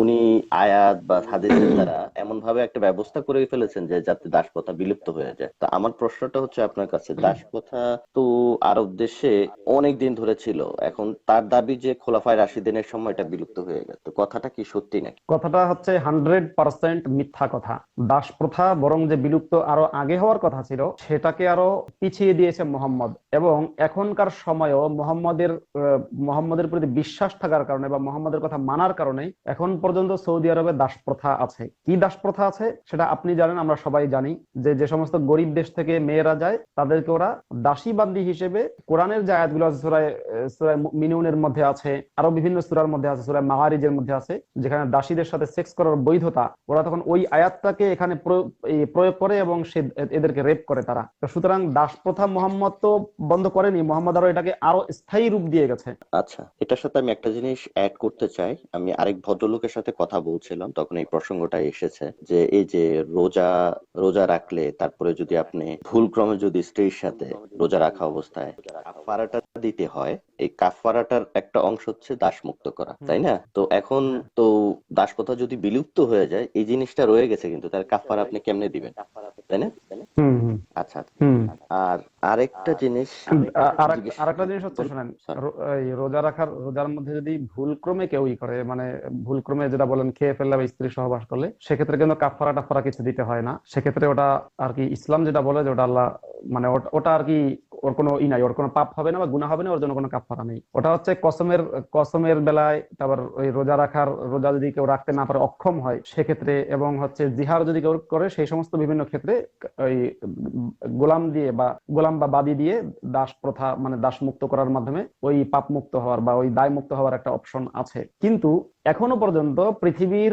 উনি আয়াত বা হাদিসের দ্বারা এমন ভাবে একটা ব্যবস্থা করে ফেলেছেন যে যাতে দাসপ্রথা বিলুপ্ত হয়ে যায়। তো আমার প্রশ্নটা হচ্ছে আপনার কাছে দাসপ্রথা তো আরব দেশে অনেক দিন ধরে ছিল এখন তার দাবি যে খোলাফায় রাশিদিনের সময় এটা বিলুপ্ত হয়ে গেছে তো কথাটা কি সত্যি নাকি? কথাটা হচ্ছে হান্ড্রেড পার্সেন্ট মিথ্যা কথা। দাস প্রথা বরং যে বিলুপ্ত আরও আগে হওয়ার কথা ছিল সেটাকে আরও পিছিয়ে দিয়েছে মোহাম্মদ এবং এখনকার সময়ও মোহাম্মদের মোহাম্মদের প্রতি বিশ্বাস থাকার কারণে বা মোহাম্মদের কথা মানার কারণে এখন পর্যন্ত সৌদি আরবে দাস প্রথা আছে। কি দাস প্রথা আছে সেটা আপনি জানেন, আমরা সবাই জানি যে যে সমস্ত গরিব দেশ থেকে মেয়েরা যায়, তাদেরকে ওরা দাসী বান্দি হিসেবে কোরআনের যে আয়াতগুলো আছে সুরায় সুরায় মিনুনের মধ্যে আছে, আরও বিভিন্ন সুরার মধ্যে আছে সুরায় মাহারিজের মধ্যে আছে, যেখানে দাসীদের সাথে সেক্স করার বৈধতা, ওরা তখন ওই আয়াতটাকে এখানে প্রয়োগ- করে এবং সে এদেরকে রেপ করে তারা। তো সুতরাং দাস প্রথা মোহাম্মদ তো বন্ধ করেনি, মোহাম্মদ আরও এটাকে আরও স্থায়ী রূপ দিয়ে গেছে। আচ্ছা এটার সাথে আমি একটা জিনিস অ্যাড করতে চাই। আমি আরেক ভদ্রলোকের সাথে কথা বলছিলাম তখন এই প্রসঙ্গটা এসেছে যে এই যে রোজা রোজা রাখলে তারপরে যদি আপনি ভুলক্রমে যদি স্ত্রীর সাথে রোজা রাখা অবস্থায় কাফারাটা দিতে হয় এই কাফারাটার একটা অংশ হচ্ছে দাসমুক্ত করা তাই না? তো এখন তো দাস দাসপ্রথা যদি বিলুপ্ত হয়ে যায় এই জিনিসটা রয়ে গেছে কিন্তু তার কাফারা আপনি কেমনে দিবেন? তাই না? আচ্ছা আর আরেকটা জিনিস আরেকটা জিনিস হচ্ছে শুনেন এই রোজা রাখার রোজার মধ্যে যদি ভুলক্রমে কেউ ই করে মানে ভুলক্রমে যেটা বলেন খেয়ে ফেললে বা স্ত্রী সহবাস করলে সেক্ষেত্রে কিন্তু কাফারা টাফারা কিছু দিতে হয় না। সেক্ষেত্রে ওটা আর কি ইসলাম যেটা বলে যে ওটা আল্লাহ মানে ওটা- ওটা আর কি ওর কোনো ই নাই, ওর কোনো পাপ হবে না বা গুনাহ হবে না, ওর জন্য কোনো কাফারা নেই। ওটা হচ্ছে কসমের কসমের বেলায় তারপর ওই রোজা রাখার, রোজা যদি কেউ রাখতে না পারে, অক্ষম হয়, সেক্ষেত্রে এবং হচ্ছে জিহার যদি কেউ করে, সেই সমস্ত বিভিন্ন ক্ষেত্রে ওই গোলাম দিয়ে বা গোলাম বা বাদি দিয়ে দাস প্রথা মানে দাস মুক্ত করার মাধ্যমে ওই পাপ মুক্ত হওয়ার বা ওই দায় মুক্ত হওয়ার একটা অপশন আছে। কিন্তু এখনও পর্যন্ত পৃথিবীর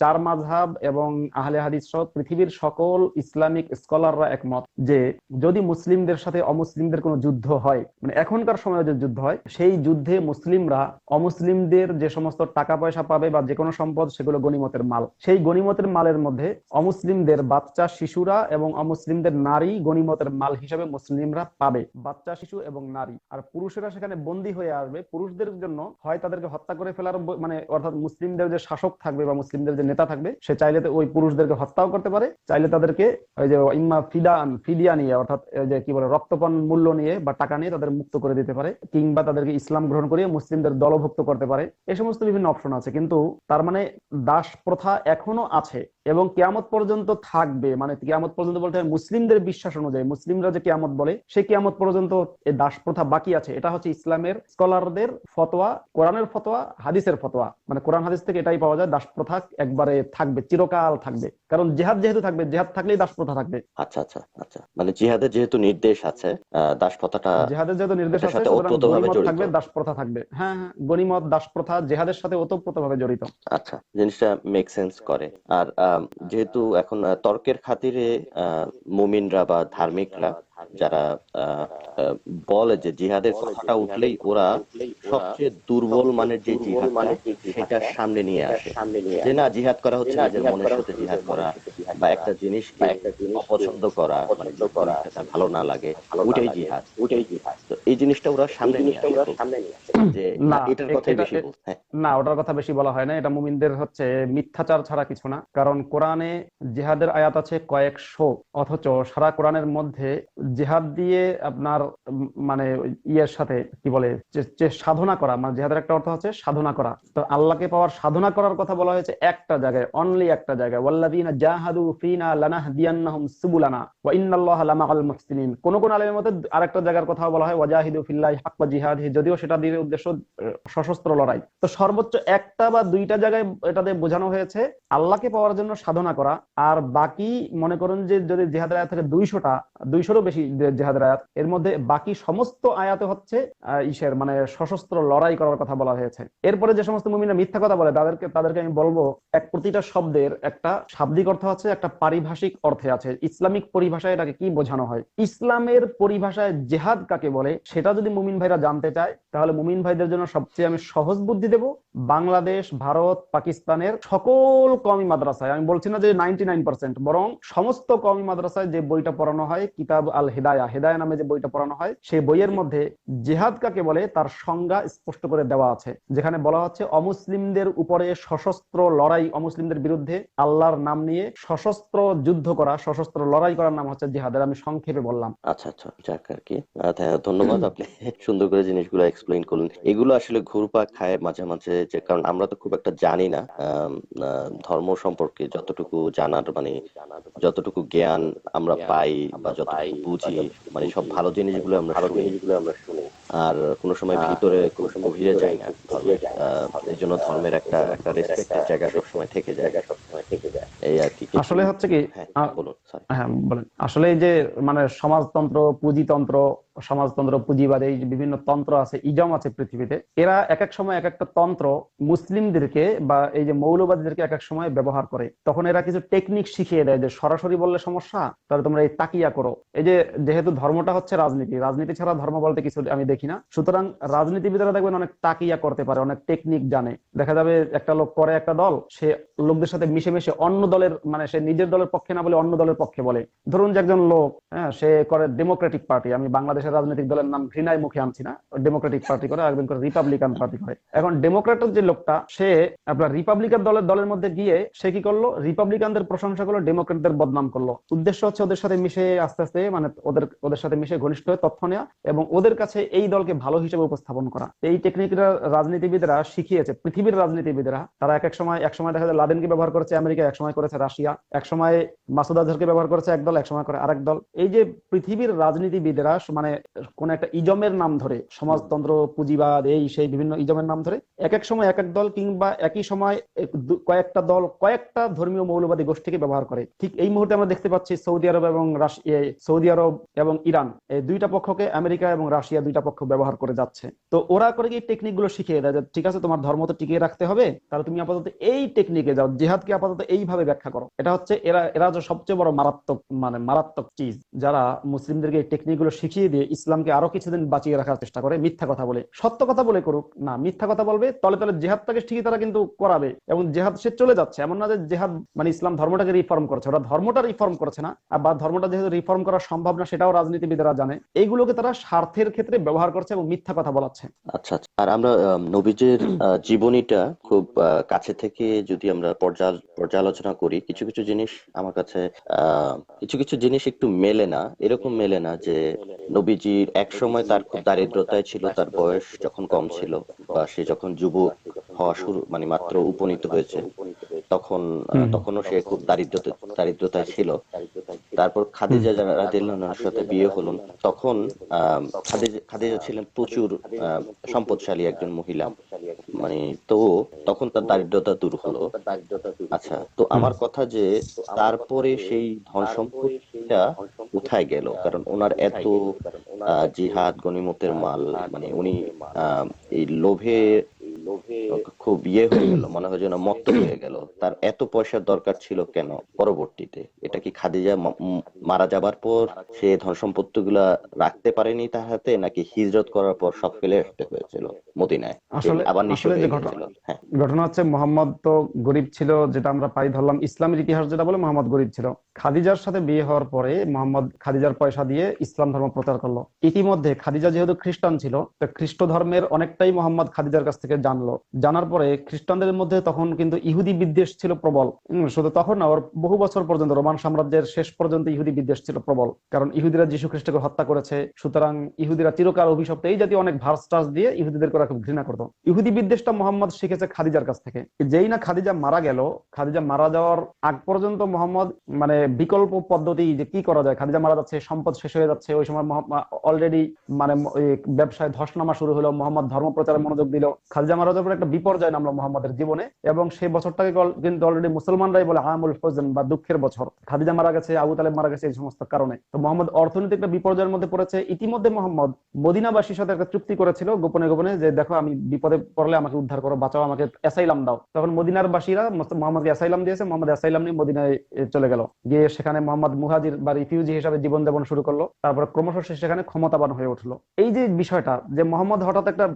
চার মাঝহাব এবং আহলে হাদিস সহ পৃথিবীর সকল ইসলামিক স্কলাররা একমত যে যদি মুসলিমদের সাথে অমুসলিমদের কোনো যুদ্ধ হয় মানে এখনকার সময়ে যে যুদ্ধ হয়, সেই যুদ্ধে মুসলিমরা অমুসলিমদের যে সমস্ত টাকা পয়সা পাবে বা যে কোনো সম্পদ, সেগুলো গনিমতের মাল। সেই গনিমতের মালের মধ্যে অমুসলিমদের বাচ্চা, শিশুরা এবং অমুসলিমদের নারী গনিমতের মাল হিসেবে মুসলিমরা পাবে। বাচ্চা, শিশু এবং নারী। আর পুরুষেরা সেখানে বন্দী হয়ে আসবে। পুরুষদের জন্য হয় তাদেরকে হত্যা করে ফেলার মানে অর্থাৎ মুসলিমদের যে শাসক থাকবে বা মুসলিমদের যে নেতা থাকবে, সে চাইলে ওই পুরুষদেরকে হত্যাও করতে পারে, চাইলে তাদেরকে ওই যে ইম্মা ফিদান, ফিদিয়া নিয়ে, অর্থাৎ যে কি বলে, রক্তপণ মূল্য নিয়ে বা টাকা নিয়ে তাদের মুক্ত করে দিতে পারে, কিংবা তাদেরকে ইসলাম গ্রহণ করিয়ে মুসলিমদের দলভুক্ত করতে পারে এই সমস্ত বিভিন্ন অপশন আছে। কিন্তু তার মানে দাস প্রথা এখনও আছে এবং কেয়ামত পর্যন্ত থাকবে। মানে কেয়ামত পর্যন্ত বলতে মুসলিমদের বিশ্বাস অনুযায়ী, মুসলিমরা যে কেয়ামত বলে, সেই কেয়ামত পর্যন্ত এই দাস প্রথা বাকি আছে। এটা হচ্ছে ইসলামের স্কলারদের ফতোয়া, কোরআনের ফতোয়া, হাদিসের ফতোয়া। মানে কোরআন হাদিস থেকে এটাই পাওয়া যায় দাস প্রথা একবারে থাকবে চিরকাল থাকবে। কারণ জেহাদ যেহেতু থাকবে জেহাদ থাকলেই দাস প্রথা থাকবে। আচ্ছা আচ্ছা আচ্ছা। মানে জিহাদের যেহেতু নির্দেশ আছে আহ, দাসপ্রথাটা জেহাদের যেহেতু নির্দেশ আছে ওতপ্রোতভাবে জড়িত। থাকবে দাস প্রথা থাকবে। হ্যাঁ হ্যাঁ গনিমত দাস প্রথা জেহাদের সাথে ওতপ্রোতভাবে জড়িত। আচ্ছা জিনিসটা মেক সেন্স করে। আর যেহেতু এখন তর্কের খাতিরে মুমিনরা বা ধার্মিকরা যারা বলে যে জিহাদের কথাটা উঠলেই ওরা সবচেয়ে দুর্বল মানের যে জিহাদটা সেটা সামনে নিয়ে আসে। যে না জিহাদ করা হচ্ছে নিজের মনের সাথে জিহাদ করা বা একটা জিনিসকে অপছন্দ করা মানে ভালো না লাগে ওটাই জিহাদ। ওটাই জিহাদ। তো এই জিনিসটা ওরা সামনে নিয়ে আসে। যে এটার কথাই বেশি হ্যাঁ। না ওটার কথা বেশি বলা হয় না এটা মুমিনদের হচ্ছে মিথ্যাচার ছাড়া কিছু না। কারণ কোরআনে জিহাদের আয়াত আছে কয়েকশো অথচ সারা কোরআনের মধ্যে জিহাদ দিয়ে আপনার মানে ইয়ের সাথে কি বলে, যে সাধনা করা মানে জিহাদের একটা অর্থ হচ্ছে সাধনা করা। তো আল্লাহকে পাওয়ার সাধনা করার কথা বলা হয়েছে একটা জায়গায় অনলি একটা জায়গায়। ওয়াল্লাযীনা জাহাদু ফিনা লানাহদিয়ান্নাহুম সুবুলানা ওয়া ইন্নাল্লাহা লামাআল মুহসিনিন। কোন কোন আলেমের মধ্যে আরেকটা জায়গার কথা বলা হয়, ওয়াজাহিদু ফিল্লাহি হাক্কা জিহাদিহি, যদিও সেটা দিয়ে উদ্দেশ্য সশস্ত্র লড়াই। তো সর্বোচ্চ একটা বা দুইটা জায়গায় এটাতে বোঝানো হয়েছে, আল্লাহকে পাওয়ার জন্য সাধনা করা, আর বাকি মনে করুন যে যদি জেহাদের আয়াত থাকে দুইশোটা দুইশোরও বেশি জেহাদের আয়াত। এর মধ্যে বাকি সমস্ত আয়াতে হচ্ছে ইসের মানে সশস্ত্র লড়াই করার কথা বলা হয়েছে। এরপরে যে সমস্ত মুমিনা মিথ্যা কথা বলে, তাদেরকে তাদেরকে আমি বলব, এক প্রতিটা শব্দের একটা শাব্দিক অর্থ আছে, একটা পারিভাষিক অর্থে আছে। ইসলামিক পরিভাষায় এটাকে কি বোঝানো হয়? ইসলামের পরিভাষায় জেহাদ কাকে বলে, সেটা যদি মুমিন ভাইরা জানতে চায়, তাহলে মুমিন ভাইদের জন্য সবচেয়ে আমি সহজ বুদ্ধি দেব বাংলাদেশ, ভারত, পাকিস্তানের সকল কমি মাদ্রাসায়, আমি বলছি না যে নাইনটি বরং সমস্ত কমি মাদ্রাসায় যে বইটা পড়ানো হয়, কিতাব আল হেদায়া হেদায়া নামে যে বইটা পড়ানো হয়, সেই বইয়ের মধ্যে জেহাদ কাকে বলে, তার সংজ্ঞা স্পষ্ট করে দেওয়া আছে, যেখানে বলা হচ্ছে অমুসলিমদের উপরে সশস্ত্র লড়াই, অমুসলিমদের বিরুদ্ধে আল্লাহর নাম নিয়ে সশস্ত্র যুদ্ধ করা, সশস্ত্র লড়াই করার নাম হচ্ছে জিহাদের আমি সংক্ষেপে বললাম। আচ্ছা আচ্ছা আর কি। ধন্যবাদ, আপনি সুন্দর করে জিনিসগুলো এক্সপ্লেইন করলেন। এগুলো আসলে ঘুরপাক খায় মাঝে মাঝে যে কারণ আমরা তো খুব একটা জানি না ধর্ম সম্পর্কে যতটুকু জানার মানে যতটুকু জ্ঞান আমরা পাই বা যতটুকু বুঝি মানে সব ভালো জিনিসগুলো আমরা ভালো জিনিসগুলো আমরা শুনি। আর কোনো সময় ভিতরে কোনো সময় গভীরে যাই না। এই জন্য ধর্মের একটা একটা রেসপেক্টের জায়গা সবসময় থেকে যায়। সবসময় থেকে যায়। এই আর কি আসলে হচ্ছে কি হ্যাঁ বলুন হ্যাঁ বলেন। আসলে যে মানে সমাজতন্ত্র পুঁজিতন্ত্র সমাজতন্ত্র পুঁজিবাদ এই বিভিন্ন তন্ত্র আছে ইজম আছে পৃথিবীতে এরা এক এক সময় এক একটা তন্ত্র মুসলিমদেরকে বা এই যে মৌলবাদীদেরকে এক এক সময় ব্যবহার করে। তখন এরা কিছু টেকনিক শিখিয়ে দেয় যে সরাসরি বললে সমস্যা তাহলে তোমরা এই তাকিয়া করো। এই যে যেহেতু ধর্মটা হচ্ছে রাজনীতি রাজনীতি ছাড়া ধর্ম বলতে কিছু আমি দেখি না। সুতরাং রাজনীতিবিদরা দেখবেন অনেক তাকিয়া করতে পারে অনেক টেকনিক জানে। দেখা যাবে একটা লোক করে একটা দল সে লোকদের সাথে মিশে মিশে অন্য দলের মানে সে নিজের দলের পক্ষে না বলে অন্য দলের পক্ষে বলে। ধরুন যে একজন লোক হ্যাঁ সে করে ডেমোক্রেটিক পার্টি আমি বাংলাদেশের রাজনৈতিক দলের নাম ঘৃণায় মুখে আনছি না ডেমোক্রেটিক পার্টি করে একজন করে রিপাবলিকান পার্টি করে। এখন ডেমোক্রেটের যে লোকটা, সে আপনার রিপাবলিকান দলের দলের মধ্যে গিয়ে সে কি করল? রিপাবলিকানদের প্রশংসা করল ডেমোক্রেটদের বদনাম করল। উদ্দেশ্য হচ্ছে ওদের সাথে মিশে, আস্তে আস্তে মানে ওদের ওদের সাথে মিশে ঘনিষ্ঠ হয়ে তথ্য নেওয়া এবং ওদের কাছে এই দলকে ভালো হিসেবে উপস্থাপন করা। এই টেকনিকরা রাজনীতিবিদরা শিখিয়েছে, পৃথিবীর রাজনীতিবিদরা, তারা এক এক সময় এক সময় দেখা যায়, লাদেনকে ব্যবহার করেছে আমেরিকা এক সময় করেছে রাশিয়া এক সময় মাসুদ আজহারকে ব্যবহার করেছে এক দল এক সময় করে আরেক দল। এই যে পৃথিবীর রাজনীতিবিদেরা মানে কোন একটা ইজমের নাম ধরে, সমাজতন্ত্র, পুঁজিবাদ, এই সেই বিভিন্ন ইজমের নাম ধরে এক এক সময় এক এক দল কিংবা একই সময় কয়েকটা দল কয়েকটা ধর্মীয় মৌলবাদী গোষ্ঠীকে ব্যবহার করে। ঠিক এই মুহূর্তে আমরা দেখতে পাচ্ছি সৌদি আরব এবং সৌদি আরব এবং ইরান, এই দুইটা পক্ষকে আমেরিকা এবং রাশিয়া দুইটা পক্ষ ব্যবহার করে যাচ্ছে। তো ওরা করে কি টেকনিকগুলো শিখিয়ে দেয় ঠিক আছে, তোমার ধর্ম তো টিকিয়ে রাখতে হবে, তাহলে তুমি আপাতত এই টেকনিকে যাও, জেহাদকে আপাতত এইভাবে ব্যাখ্যা করো। এটা হচ্ছে এরা এরা যে সবচেয়ে বড় মারাত্মক মানে মারাত্মক চিজ যারা মুসলিমদেরকে এই টেকনিকগুলো শিখিয়ে দিয়ে ইসলামকে আরও কিছুদিন বাঁচিয়ে রাখার চেষ্টা করে। মিথ্যা কথা বলে। সত্য কথা বলে করুক। না মিথ্যা কথা বলবে তলে তলে জেহাদটাকে ঠিকই তারা কিন্তু করাবে। এবং জেহাদ সে চলে যাচ্ছে। এমন না যে জেহাদ মানে ইসলাম ধর্মটাকে রিফর্ম করছে। ওরা ধর্মটা রিফর্ম করছে না। বা ধর্মটা যেহেতু রিফর্ম করা সম্ভব না সেটাও রাজনীতিবিদরা জানে। এইগুলোকে তারা স্বার্থের ক্ষেত্রে ব্যবহার করছে এবং মিথ্যা কথা বলাচ্ছে। আচ্ছা আচ্ছা। আর আমরা আম, নবীজের জীবনীটা খুব কাছে থেকে যদি আমরা পর্যাল- পর্যালোচনা করি। কিছু কিছু জিনিস আমার কাছে কিছু কিছু জিনিস একটু মেলে না। এরকম মেলে না যে নবীজির এক সময় তার খুব দারিদ্রতায় ছিল তার বয়স যখন কম ছিল বা সে যখন যুবক হওয়া শুরু মানে মাত্র উপনীত হয়েছে তখন তখনও সে খুব দারিদ্রতা দারিদ্রতায় ছিল। তারপর খাদিজা রাদিয়াল্লাহু সাথে বিয়ে হলেন তখন খাদিজা ছিলেন প্রচুর সম্পদশালী একজন মহিলা। মানে তো তখন তার দারিদ্রতা দূর হলো। আচ্ছা তো আমার কথা যে তারপরে সেই ধন সম্পদটা কোথায় গেল। কারণ ওনার এত জিহাদ গনিমতের মাল মানে উনি আহ, এই লোভে খুব ইয়ে হয়ে গেল মনে হয় যেন মত্ত হয়ে গেল। তার এত পয়সার দরকার ছিল কেন পরবর্তীতে? এটা কি খাদিজা মারা যাবার পর সে ধন সম্পত্তি গুলা রাখতে পারেনি তার হাতে নাকি হিজরত করার পর সব ফেলে রাখতে হয়েছিল মদিনায়? আসলে আবার হ্যাঁ ঘটনা হচ্ছে মোহাম্মদ তো গরিব ছিল যেটা আমরা পাই ধরলাম ইসলামের ইতিহাস যেটা বলে মোহাম্মদ গরিব ছিল। খাদিজার সাথে বিয়ে হওয়ার পরে মোহাম্মদ খাদিজার পয়সা দিয়ে ইসলাম ধর্ম প্রচার করল। ইতিমধ্যে খাদিজা যেহেতু খ্রিস্টান ছিল তো খ্রিস্ট ধর্মের অনেকটাই মোহাম্মদ খাদিজার কাছ থেকে জানলো। জানার পরে খ্রিস্টানদের মধ্যে তখন কিন্তু ইহুদি বিদ্বেষ ছিল প্রবল। শুধু তখন না, ওর বহু বছর পর্যন্ত রোমান সাম্রাজ্যের শেষ পর্যন্ত ইহুদি বিদ্বেষ ছিল প্রবল। কারণ ইহুদিরা যীশু খ্রিস্টকে হত্যা করেছে, সুতরাং ইহুদিরা চিরকাল অভিশপ্ত। এই জাতীয় অনেক ভার্স টার্স দিয়ে ইহুদিদেরকে ওরা খুব ঘৃণা করতো। ইহুদি বিদ্বেষটা মোহাম্মদ শিখেছে খাদিজার কাছ থেকে। যেই না খাদিজা মারা গেল, খাদিজা মারা যাওয়ার আগ পর্যন্ত মোহাম্মদ মানে বিকল্প পদ্ধতি যে কি করা যায়, খাদিজা মারা যাচ্ছে, সম্পদ শেষ হয়ে যাচ্ছে, ওই সময় অলরেডি মানে ব্যবসায় ধস নামা শুরু হলো, মোহাম্মদ ধর্ম প্রচারে মনোযোগ দিল। খাদিজা মারা যাওয়ার পর একটা বিপর্যয় নামলো মোহাম্মদের জীবনে এবং সেই বছরটাকে কিন্তু অলরেডি মুসলমানরাই বলে আমুল হোসেন বা দুঃখের বছর। খাদিজা মারা গেছে, আবু তালেব মারা গেছে এই সমস্ত কারণে। তো মোহাম্মদ অর্থনৈতিক একটা বিপর্যয়ের মধ্যে পড়েছে। ইতিমধ্যে মোহাম্মদ মদিনাবাসীর সাথে একটা চুক্তি করেছিল গোপনে গোপনে যে, দেখো, আমি বিপদে পড়লে আমাকে উদ্ধার করো, বাঁচাও, আমাকে অ্যাসাইলাম দাও। তখন মদিনার বাসীরা মোহাম্মদকে অ্যাসাইলাম দিয়েছে, মোহাম্মদ অ্যাসাইলাম নিয়ে মদিনায় চলে গেল। গিয়ে সেখানে মোহাম্মদ মুহাজির বা রিফিউজি হিসাবে জীবনযাপন শুরু করল। তারপরে ক্রমশ সে সেখানে ক্ষমতাবান হয়ে উঠল। এই যে বিষয়টা, যে মোহাম্মদ হঠাৎ একটা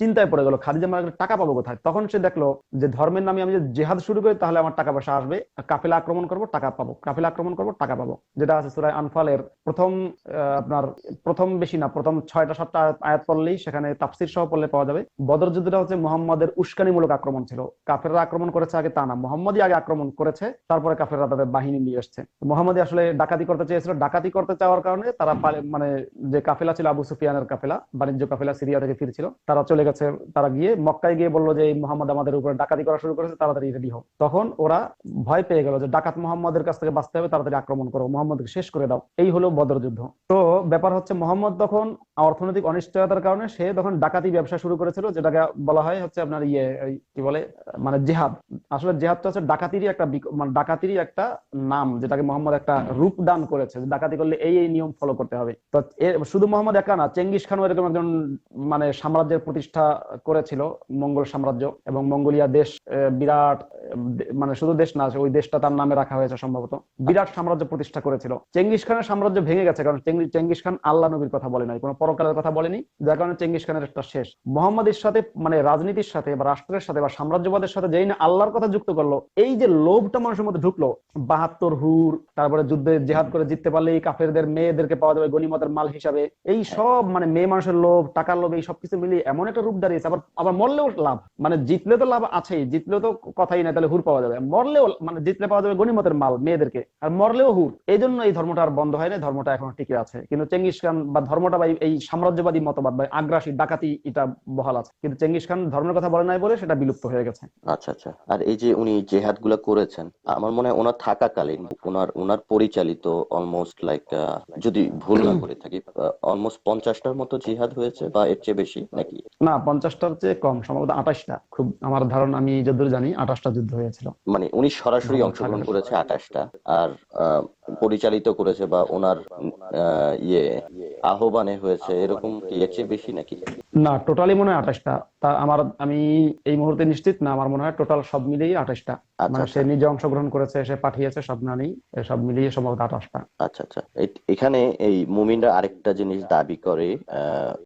চিন্তায় পড়ে গেল, খাদিজা মারা টাকা পাবো কোথায়? তখন সে দেখল যে ধর্মের নামে আমি যদি জেহাদ শুরু করি, তাহলে আমার টাকা পয়সা আসবে। কাফেলা আক্রমণ করব, টাকা পাবো। কাফেলা আক্রমণ করব, টাকা পাবো। যেটা আছে সুরায় আনফালের প্রথম আপনার প্রথম বেশি না, প্রথম ছয়টা সাতটা আয়াত পড়লেই সেখানে তাফসির সহ পড়লে পাওয়া যাবে। বদর যুদ্ধটা হচ্ছে মোহাম্মদের উস্কানিমূলক আক্রমণ ছিল। কাফেররা আক্রমণ করেছে আগে তা না, মোহাম্মদই আগে আক্রমণ করেছে, তারপরে কাফেররা তাদের বাহিনী নিয়ে এসছে। মোহাম্মদই আসলে ডাকাতি করতে চেয়েছিল। ডাকাতি করতে চাওয়ার কারণে তারা মানে যে কাফেলা ছিল আবু সুফিয়ানের কাফেলা, বাণিজ্য কাফেলা সিরিয়া থেকে ফিরছিল, তারা চলে গেছে, তারা গিয়ে মক্কায় গিয়ে বলল যে এই মোহাম্মদ আমাদের উপরে ডাকাতি করা শুরু করেছে, তাড়াতাড়ি রেডি হোক তখন ওরা ভয় পেয়ে গেল যে ডাকাত মোহাম্মদের কাছ থেকে বাঁচতে হবে, তাড়াতাড়ি আক্রমণ করো, মোহাম্মদকে শেষ করে দাও। এই হলো বদর যুদ্ধ। তো ব্যাপার হচ্ছে মোহাম্মদ তখন অর্থনৈতিক অনিশ্চয়তার কারণে সে তখন ডাকাতি ব্যবসা শুরু করেছিল, যেটাকে বলা হয় হচ্ছে আপনার ইয়ে কি বলে মানে জেহাদ। আসলে জেহাদটা হচ্ছে ডাকাতিরই একটা মানে ডাকাতিরই একটা নাম, যেটাকে মোহাম্মদ একটা রূপ দান করেছে ডাকাতি করলে এই এই নিয়ম ফলো করতে হবে। তো শুধু মোহাম্মদ একা না, চেঙ্গিস খানও এরকম একজন মানে সাম্রাজ্যের প্রতিষ্ঠা করেছিল, মঙ্গল সাম্রাজ্য এবং মঙ্গোলিয়া দেশ বিরাট মানে শুধু দেশ না, ওই দেশটা তার নামে রাখা হয়েছে সম্ভবত। বিরাট সাম্রাজ্য প্রতিষ্ঠা করেছিল। চেঙ্গিস খানের সাম্রাজ্য ভেঙে গেছে, কারণ চেঙ্গিস খান আল্লাহ নবীর কথা বলে নাই, কোনো পরকালের কথা বলেনি, যার কারণে চেঙ্গিস খানের একটা শেষ। মোহাম্মদের সাথে মানে রাজনীতির সাথে বা রাষ্ট্রের সাথে বা সাম্রাজ্যবাদের সাথে যেই না আল্লাহর কথা যুক্ত করল, এই যে লোভটা মানুষের মধ্যে ঢুকলো, বাহাত্তর হুর, তারপরে যুদ্ধে জেহাদ করে জিততে পারলে এই কাফেরদের মেয়েদেরকে পাওয়া যাবে গনিমতের মাল হিসাবে, এই সব মানে মেয়ে মানুষের লোভ, টাকার লোভ, এই সবকিছু মিলিয়ে এমন একটা রূপ দাঁড়িয়েছে, আবার আবার মরলেও লাভ। মানে জিতলে তো লাভ আছেই জিতলে তো কথাই নাই তাহলে হুর পাওয়া যাবে। মরলেও মানে জিতলে পাওয়া যাবে গনিমতের মাল মেয়েদেরকে। আর মরলেও হুর। এই জন্য এই ধর্মটা আর বন্ধ হয় না ধর্মটা এখনও টিকে আছে। কিন্তু চেঙ্গিস খান বা ধর্মটা বা এই সাম্রাজ্যবাদী মতবাদ বা আগ্রাসী ডাকাতি এটা বহাল আছে। কিন্তু চেঙ্গিস খান ধর্মের কথা বলে নাই বলে সেটা বিলুপ্ত হয়ে গেছে। আচ্ছা আচ্ছা। আর এই যে উনি জেহাদগুলা করেছেন আমার মনে হয় ওনার থাকাকালীন ওনার ওনার পরিচালিত অলমোস্ট লাইক যদি ভুল না করে থাকি অলমোস্ট পঞ্চাশটার মতো জিহাদ হয়েছে বা এর চেয়ে বেশি নাকি? না পঞ্চাশটার চেয়ে কম সম্ভবত আঠাশটা। খুব আমার ধারণা আমি যতদূর জানি আঠাশটা যুদ্ধ হয়েছিল। মানে উনি সরাসরি অংশগ্রহণ করেছে আঠাশটা আর পরিচালিত করেছে বা ওনার ইয়ে আহ্বানে হয়েছে। এরকম কি এর চেয়ে বেশি নাকি? না টোটালি মনে হয় আঠাশটা। তা আমার আমি এই মুহূর্তে নিশ্চিত না আমার মনে হয় টোটাল সব মিলিয়ে আঠাশটা। আচ্ছা মানে আচ্ছা। সে নিজে অংশগ্রহণ করেছে সে পাঠিয়েছে সব নানি সব মিলিয়ে সম্ভবত আঠাশটা। আচ্ছা আচ্ছা। এখানে এই মুমিনরা আরেকটা জিনিস দাবি করে আহ,